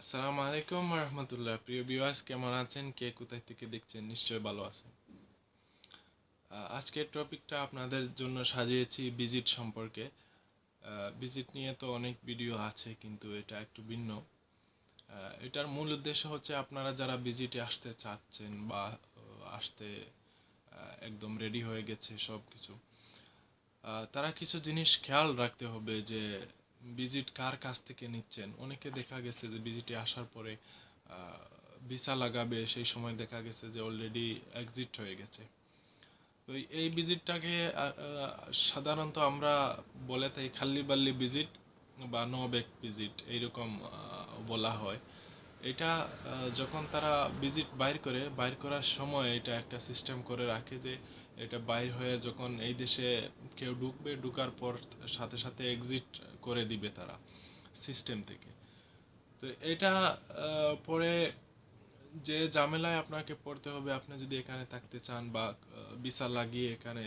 আসসালামু আলাইকুম রহমতুল্লাহ প্রিয় বিওয়াস কেমন আছেন? কে কোথায় থেকে দেখছেন? নিশ্চয়ই ভালো আছেন। আজকের টপিকটা আপনাদের জন্য সাজিয়েছি ভিজিট সম্পর্কে। ভিজিট নিয়ে তো অনেক ভিডিও আছে, কিন্তু এটা একটু ভিন্ন। এটার মূল উদ্দেশ্য হচ্ছে আপনারা যারা ভিজিটে আসতে চাচ্ছেন বা আসতে একদম রেডি হয়ে গেছে সব কিছু তারা কিছু জিনিস খেয়াল রাখতে হবে যে ভিজিট কার কাছ থেকে নিচ্ছেন? অনেকে দেখা গেছে যে ভিজিটে আসার পরে ভিসা লাগাবে, সেই সময় দেখা গেছে যে অলরেডি এক্সিট হয়ে গেছে। তো এই- ভিজিটটাকে সাধারণত আমরা বলে থাকি খাল্লি বাল্লি ভিজিট বা নো ব্যাক ভিজিট, এইরকম বলা হয়। এটা যখন তারা ভিজিট বাইর করে, বাইর করার সময় এটা একটা সিস্টেম করে রাখে যে এটা বাইর হয়ে যখন এই দেশে কেউ ঢুকবে, ঢুকার পর সাথে সাথে এক্সিট করে দিবে তারা সিস্টেম থেকে। তো এটা পরে যে ঝামেলায় আপনাকে পড়তে হবে, আপনি যদি এখানে থাকতে চান বা ভিসা লাগিয়ে এখানে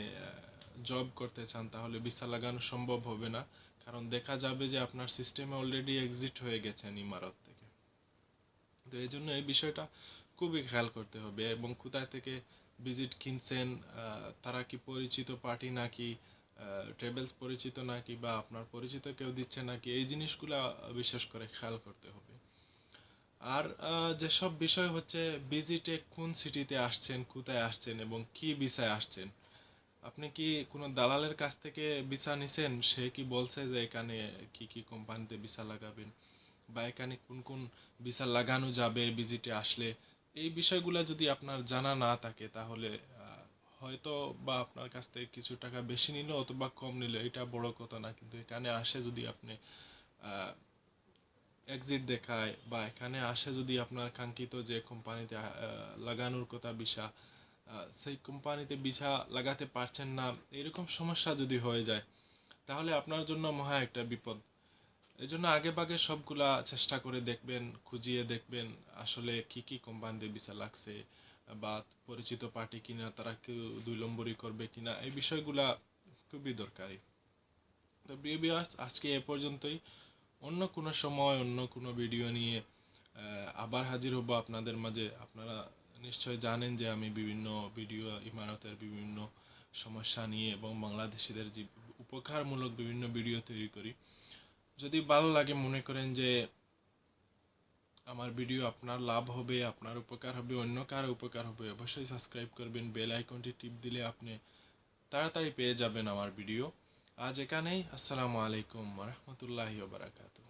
জব করতে চান, তাহলে ভিসা লাগানো সম্ভব হবে না। কারণ দেখা যাবে যে আপনার সিস্টেমে অলরেডি এক্সিট হয়ে গেছেন ইমারত থেকে। তো এই জন্য এই বিষয়টা খুবই খেয়াল করতে হবে এবং কোথায় থেকে ভিজিট কিনছেন তারা কি পরিচিত পার্টি নাকি ট্রেভেলস পরিচিত নাকি বা আপনার পরিচিত কেউ দিচ্ছে নাকি, এই জিনিসগুলা বিশেষ করে খেয়াল করতে হবে। আর যেসব বিষয় হচ্ছে ভিজিটে কোন সিটিতে আসছেন, কোথায় আসছেন এবং কি ভিসায় আসছেন, আপনি কি কোনো দালালের কাছ থেকে ভিসা নিছেন? সে কি বলছে যে এখানে কি কি কোম্পানিতে ভিসা লাগাবেন? বা এখানে কোন কোন ভিসা লাগানো যাবে ভিজিটে আসলে? এই বিষয়গুলো যদি আপনার জানা না থাকে তাহলে হয়তো বা আপনার কাছ থেকে কিছু টাকা বেশি নিল অথবা কম নিল এটা বড় কথা না। কিন্তু এখানে আসে যদি আপনি এক্সিট দেখায় বা এখানে আসে যদি আপনার কাঙ্ক্ষিত যে কোম্পানিতে লাগানোর কথা আহ, সেই কোম্পানিতে ভিসা লাগাতে পারছেন না এরকম সমস্যা যদি হয়ে যায় তাহলে আপনার জন্য মহা একটা বিপদ। এই জন্য আগে ভাগে সবগুলা চেষ্টা করে দেখবেন, খুঁজিয়ে দেখবেন আসলে কি কি কোম্পানিতে ভিসা লাগছে বা পরিচিত পার্টি কিনা, তারা কেউ দুই নম্বরই করবে কিনা, এই বিষয়গুলা খুবই দরকারি। তো বিবিআস আজকে এ পর্যন্তই। অন্য কোনো সময়, অন্য কোনো ভিডিও নিয়ে আবার হাজির হব আপনাদের মাঝে। আপনারা নিশ্চয় জানেন যে আমি বিভিন্ন ভিডিও ইমারতের বিভিন্ন সমস্যা নিয়ে এবং বাংলাদেশিদের যে উপকারমূলক বিভিন্ন ভিডিও তৈরি করি। যদি ভালো লাগে মনে করেন যে আমার ভিডিও আপনার লাভ হবে, আপনার উপকার হবে, অন্য কারও উপকার হবে, অবশ্যই সাবস্ক্রাইব করবেন বেল আইকনটি টিপ দিলে আপনি তাড়াতাড়ি পেয়ে যাবেন আমার ভিডিও। আজ এখানেই, আসসালামু আলাইকুম রহমতুল্লাহি বারাকাতু